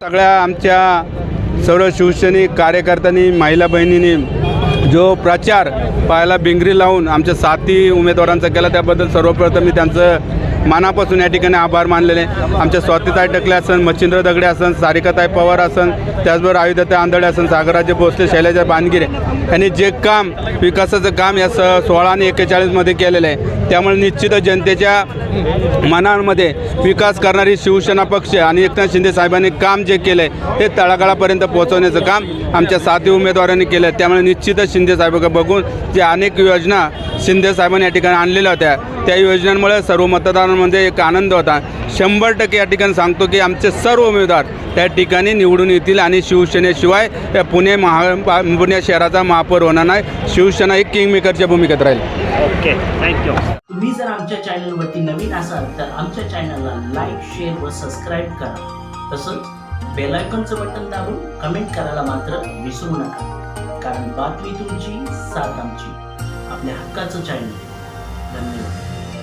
सगळ्या आमच्या सर्व शिवसैनिक कार्यकर्त्यांनी महिला बहिणींनी जो प्रचार पाहायला बिंगरी लावून आमच्या साथी उमेदवारांचा केला त्याबद्दल सर्वप्रथम मी त्यांचं मनापासून या ठिकाणी आभार मानलेले. आमच्या स्वातीताई टकले असन मच्छिंद्र दगडे असन सारिकाताई पवार असन त्याचबरोबर आयुधाताई आंधळे असन सागराजे भोसले शैलजा बानगिरे यांनी जे काम विकासाचं काम या स सोळा आणि एक्केचाळीसमध्ये केलेलं आहे त्यामुळे निश्चितच जनतेच्या मनामध्ये विकास करणारी शिवसेना पक्ष आणि एकनाथ शिंदे साहेबांनी काम जे केलं आहे ते तळागाळापर्यंत पोहोचवण्याचं काम आमच्या साथी उमेदवारांनी केलं आहे त्यामुळे निश्चितच शिंदे साहेब बघून जे अनेक योजना शिंदे साहेबांनी या ठिकाणी आणलेल्या होत्या. त्या योजनांमुळे सर्व मतदारांमध्ये एक आनंद होता. शंभर टक्के या ठिकाणी सांगतो की आमचे सर्व उमेदवार त्या ठिकाणी निवडून येतील आणि शिवसेनेशिवाय या पुणे महा पुणे शहराचा महापौर होणार नाही. शिवसेना एक किंगमेकरच्या भूमिकेत राहील. ओके थँक्यू तुम्ही जर आमच्या चॅनलवरती नवीन असाल तर आमच्या चॅनलला लाईक शेअर व सबस्क्राईब करा. तसंच बेल आयकॉनचं बटन दाबून कमेंट करायला मात्र विसरू नका. कारण बातमी तुमची साथ आमची. आपल्या हक्काचं चॅनल धन्यवाद